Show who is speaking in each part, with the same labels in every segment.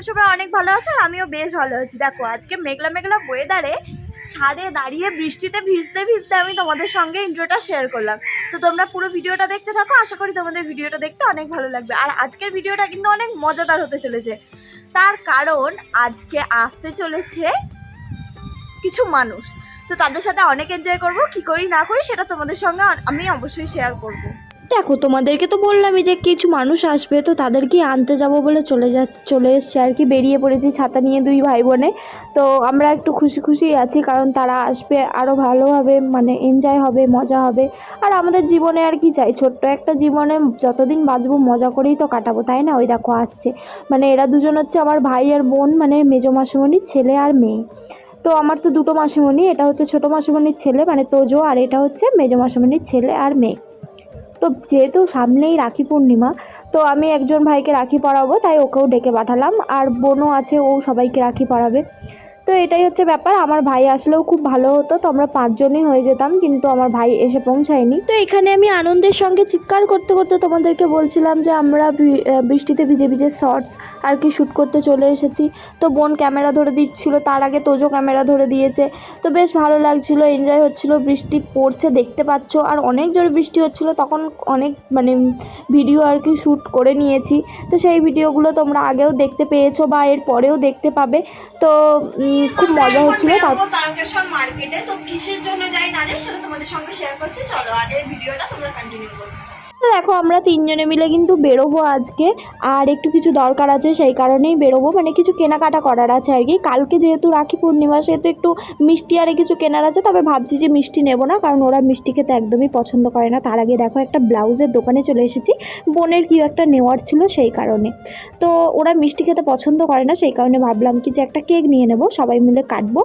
Speaker 1: তোমরা সবাই অনেক ভালো আছো আর আমিও বেশ ভালো আছি। দেখো, আজকে মেঘলা মেঘলা ওয়েদারে ছাদে দাঁড়িয়ে বৃষ্টিতে ভিজতে ভিজতে আমি তোমাদের সঙ্গে ইন্ট্রোটা শেয়ার করলাম। তো তোমরা পুরো ভিডিওটা দেখতে থাকো, আশা করি তোমাদের ভিডিওটা দেখতে অনেক ভালো লাগবে। আর আজকের ভিডিওটা কিন্তু অনেক মজাদার হতে চলেছে। তার কারণ আজকে আসতে চলেছে কিছু মানুষ। তো তাদের সাথে অনেক এনজয় করব, কি করি না করি সেটা তোমাদের সঙ্গে আমি অবশ্যই শেয়ার করব।
Speaker 2: দেখো, তোমাদেরকে তো বললামই যে কিছু মানুষ আসবে, তো তাদেরকে আনতে যাব বলে চলে যা, চলে এসছে আর কি। বেরিয়ে পড়েছি ছাতা নিয়ে দুই ভাই বোনে তো আমরা একটু খুশি খুশি আছি, কারণ তারা আসবে আরও ভালোভাবে মানে এনজয় হবে, মজা হবে। আর আমাদের জীবনে আর কি চাই, ছোট্ট একটা জীবনে যতদিন বাঁচবো, মজা করেই তো কাটাবো, তাই না? ওই দেখো, আসছে। মানে এরা দুজন হচ্ছে আমার ভাই আর বোন মানে মেজো মাসিমণির ছেলে আর মেয়ে। তো আমার তো দুটো মাসিমণি, এটা হচ্ছে ছোটো মাসিমণির ছেলে মানে তোজো, আর এটা হচ্ছে মেজো মাসিমণির ছেলে আর মেয়ে। তো যেহেতু সামনেই রাখি পূর্ণিমা, তো আমি একজন ভাইকে রাখি পড়াবো তাই ওকেও ডেকে পাঠালাম। আর বোনও আছে, ও সবাইকে রাখি পরাবে। তো এটাই হচ্ছে ব্যাপার। আমার ভাই আসলেও খুব ভালো হতো, তো আমরা পাঁচজনই হয়ে যেতাম, কিন্তু আমার ভাই এসে পৌঁছায়নি। তো এখানে আমি আনন্দের সঙ্গে চিৎকার করতে করতে তোমাদেরকে বলছিলাম যে আমরা বৃষ্টিতে ভিজে ভিজে শর্টস আর কি শ্যুট করতে চলে এসেছি। তো বোন ক্যামেরা ধরে দিচ্ছিল, তার আগে তোজো ক্যামেরা ধরে দিয়েছে। তো বেশ ভালো লাগছিল এনজয় হচ্ছিল, বৃষ্টি পড়ছে, দেখতে পাচ্ছ। আর অনেক জোরে বৃষ্টি হচ্ছিল, তখন অনেক মানে ভিডিও আর কি শ্যুট করে নিয়েছি। তো সেই ভিডিওগুলো তোমরা আগেও দেখতে পেয়েছ বা এর পরেও দেখতে পাবে। তো খুব মজা হচ্ছিল তার
Speaker 1: তারকেশ্বর মার্কেটে তো কিসের জন্য যাই না যাই সেটা তোমাদের সঙ্গে শেয়ার করছি। চলো আগে ভিডিওটা তোমরা কন্টিনিউ করো।
Speaker 2: তো দেখো, আমরা তিনজনে মিলে কিন্তু বেরোবো আজকে। আর একটু কিছু দরকার আছে, সেই কারণেই বেরোবো। মানে কিছু কেনাকাটা করার আছে আর কি। কালকে যেহেতু রাখি পূর্ণিমা, সেহেতু একটু মিষ্টি আরে কিছু কেনার আছে, তবে ভাবছি যে মিষ্টি নেব না, কারণ ওরা মিষ্টি খেতে একদমই পছন্দ করে না। তার আগে দেখো, একটা ব্লাউজের দোকানে চলে এসেছি। বোনের কি একটা নেওয়ার ছিল সেই কারণে। তো ওরা মিষ্টি খেতে পছন্দ করে না, সেই কারণে ভাবলাম কি যে একটা কেক নিয়ে নেব, সবাই মিলে কাটবো,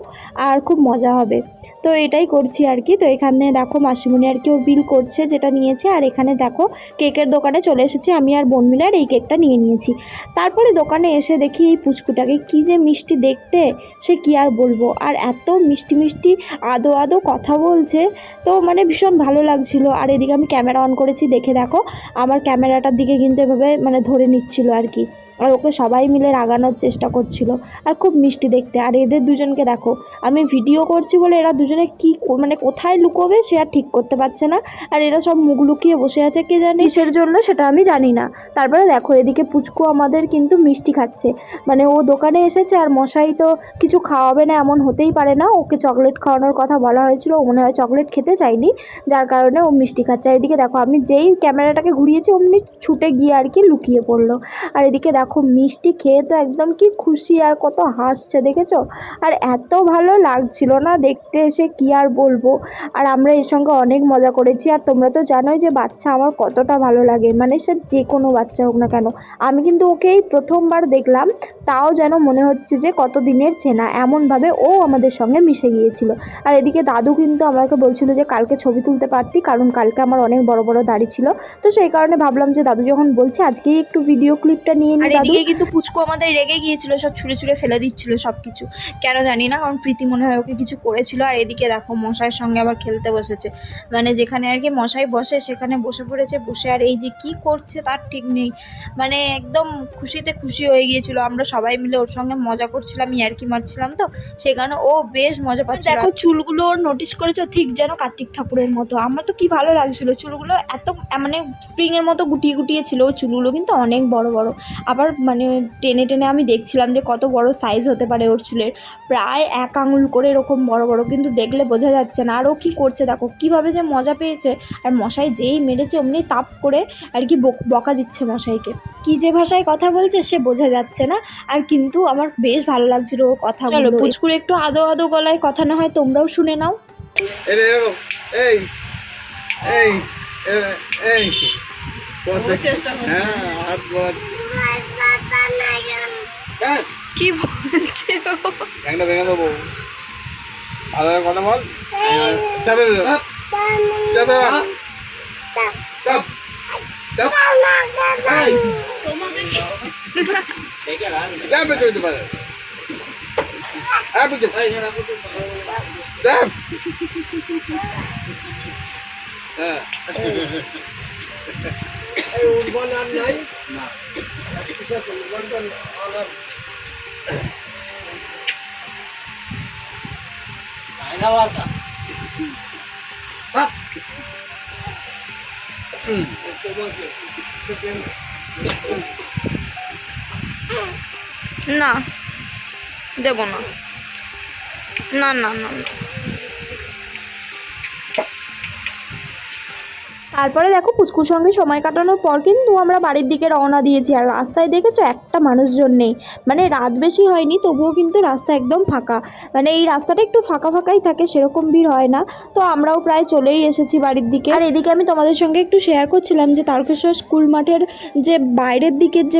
Speaker 2: আর খুব মজা হবে। তো এটাই করছি আর কি। তো এখানে দেখো, মাসিমণি আর কি ওর বিল করছে, যেটা নিয়েছে। আর এখানে দেখো কেকের দোকানে চলে এসেছি। আমি আর বোন মিলে এই কেকটা নিয়ে নিয়েছি। তারপরে দোকানে এসে দেখি এই পুচকুটাকে কী যে মিষ্টি দেখতে, সে কি আর বলব? আর এত মিষ্টি মিষ্টি, আদো আদো কথা বলছে। তো মানে ভীষণ ভালো লাগছিল। আর এদিকে আমি ক্যামেরা অন করেছি, দেখে দেখো, আমার ক্যামেরাটার দিকে কিন্তু এভাবে মানে ধরে নিচ্ছিল আর কি। আর ওকে সবাই মিলে রাগানোর চেষ্টা করছিল। আর খুব মিষ্টি দেখতে। আর এদের দুজনকে দেখো, আমি ভিডিও করছি বলে এরা দুজনে কি কো- মানে কোথায় লুকোবে সে আর ঠিক করতে পারছে না। আর এরা সব মুখ লুকিয়ে বসে আছে। কে জানি? কিসের জন্য সেটা আমি জানি না। তারপরে দেখো, এদিকে পুচকু আমাদের কিন্তু মিষ্টি খাচ্ছে। মানে ও দোকানে এসেছে আর মশাই তো কিছু খাওয়াবে না, এমন হতেই পারে না। ওকে চকলেট খাওয়ানোর কথা বলা হয়েছিল, ও মনে হয় চকলেট খেতে চায়নি, যার কারণে ও মিষ্টি খাচ্ছে। আর এদিকে দেখো, আমি যেই ক্যামেরাটাকে ঘুরিয়েছি, অমনি ছুটে গিয়ে আর কি লুকিয়ে পড়ল। আর এদিকে দেখো, মিষ্টি খেয়ে তো একদম কি খুশি আর কত হাসছে, দেখেছ? আর এত ভালো লাগছিল না দেখতে এসে, কি আর বলব? আর আমরা এর সঙ্গে অনেক মজা করেছি। আর তোমরা তো জানোই যে বাচ্চা আমার কতটা ভালো লাগে? মানে সে যে কোনো বাচ্চা হোক না কেন। আমি কিন্তু ওকে এই প্রথমবার দেখলাম। তাও যেন মনে হচ্ছে যে কত দিনের চেনা এমনভাবে ও আমাদের সঙ্গে মিশে গিয়েছিল। আর এদিকে দাদু কিন্তু আমাকে বলছিল যে কালকে ছবি তুলতে পারতি কারণ কালকে আমার অনেক বড় বড় দাড়ি ছিল। তো সেই কারণে ভাবলাম যে দাদু যখন বলছে আজকেই একটু ভিডিও ক্লিপটা নিয়ে নিই দাদু।
Speaker 1: কিন্তু পুচকু আমাদের রেগে গিয়েছিল সব ছুঁড়ে ছুঁড়ে ফেলে দিচ্ছিল সব কিছু কেন জানি না কারণ প্রীতি মনে হয় ওকে কিছু করেছিল। আর এদিকে দেখো মশাইয়ের সঙ্গে আবার খেলতে বসেছে। মানে যেখানে আর কি মশাই বসে সেখানে বসে পড়েছে বসে আর এই যে কি করছে তার ঠিক নেই। মানে একদম খুশিতে খুশি হয়ে গিয়েছিল। আমরা সবাই মিলে ওর সঙ্গে মজা করছিলাম ইয়ার্কি মারছিলাম তো সেই কারণে ও বেশ মজা পাচ্ছে দেখো চুলগুলো ওর নোটিস করেছ ঠিক যেন কার্তিক ঠাকুরের মতো। আমার তো কি ভালো লাগছিল চুলগুলো এত মানে স্প্রিং এর মতো গুটিয়ে গুটিয়ে ছিল ওর চুলগুলো কিন্তু অনেক বড় বড়। আবার মানে টেনে টেনে আমি দেখছিলাম যে কত বড় সাইজ হতে পারে ওর চুলের। প্রায় এক আঙুল করে এরকম বড় বড় কিন্তু দেখলে বোঝা যাচ্ছে না। আর ও কী করছে দেখো কীভাবে যে মজা পেয়েছে। আর মশাই যেই মেরেছে অমনি তাপ করে আর কি বকা দিচ্ছে মশাইকে। কি যে ভাষায় কথা বলছে সে বোঝা যাচ্ছে না। আর কিন্তু আমার বেশ ভালো লাগছিল ওর কথা চলো পুচকুর একটু আদো আদো গলায় কথা না হয় তোমরাও শুনে নাও।
Speaker 3: এই এই এই
Speaker 1: চেষ্টা
Speaker 3: হ্যাঁ হ্যাঁ।
Speaker 1: কি বলছে
Speaker 3: ঠ্যাংটা ভেঙে দেবো। ভালো কথা বল। চাপে চাপে বল। চাপ। চাপ। এই, চাপে চলতে পারে হ্যাঁ বুঝতে চাপ হ্যাঁ বাপ। হুম।
Speaker 1: না দেব না না না না না।
Speaker 2: তারপরে দেখো পুচকুর সঙ্গে সময় কাটানোর পর কিন্তু আমরা বাড়ির দিকে রওনা দিয়েছি। আর রাস্তায় দেখেছ একটা মানুষজন নেই। মানে রাত বেশি হয়নি, তবুও কিন্তু রাস্তা একদম ফাঁকা। মানে এই রাস্তাটা একটু ফাঁকা ফাঁকাই থাকে, সেরকম ভিড় হয় না। তো আমরাও প্রায় চলেই এসেছি বাড়ির দিকে। আর এদিকে আমি তোমাদের সঙ্গে একটু শেয়ার করছিলাম যে তারকেশ্বর স্কুল মাঠের যে বাইরের দিকের যে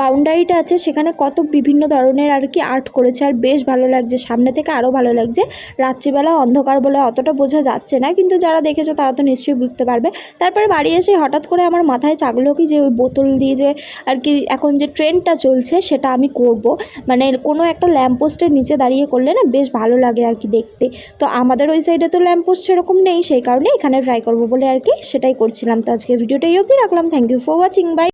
Speaker 2: বাউন্ডারিটা আছে, সেখানে কত বিভিন্ন ধরনের আর কি আর্ট করেছে। আর বেশ ভালো লাগছে। সামনে থেকে আরও ভালো লাগছে। রাত্রিবেলা অন্ধকার বলে অতটা বোঝা যাচ্ছে না। কিন্তু যারা দেখেছ তারা তো নিশ্চয়ই বুঝতে পারবে। তারপরে বাড়ি এসে হঠাৎ করে আমার মাথায় চাগলো কি যে ওই বোতল দিয়ে যে আর কি এখন যে ট্রেনটা চলছে সেটা আমি করব। মানে কোনো একটা ল্যাম্পপোস্টের নিচে দাঁড়িয়ে করলে না বেশ ভালো লাগে আর কি দেখতে। তো আমাদের ওই সাইডে তো ল্যাম্পপোস্ট সেরকম নেই, সেই কারণে এখানে ট্রাই করব বলে আর কি সেটাই করছিলাম। তো আজকে ভিডিওটা এই অবধি, রাখলাম। Thank you for watching bye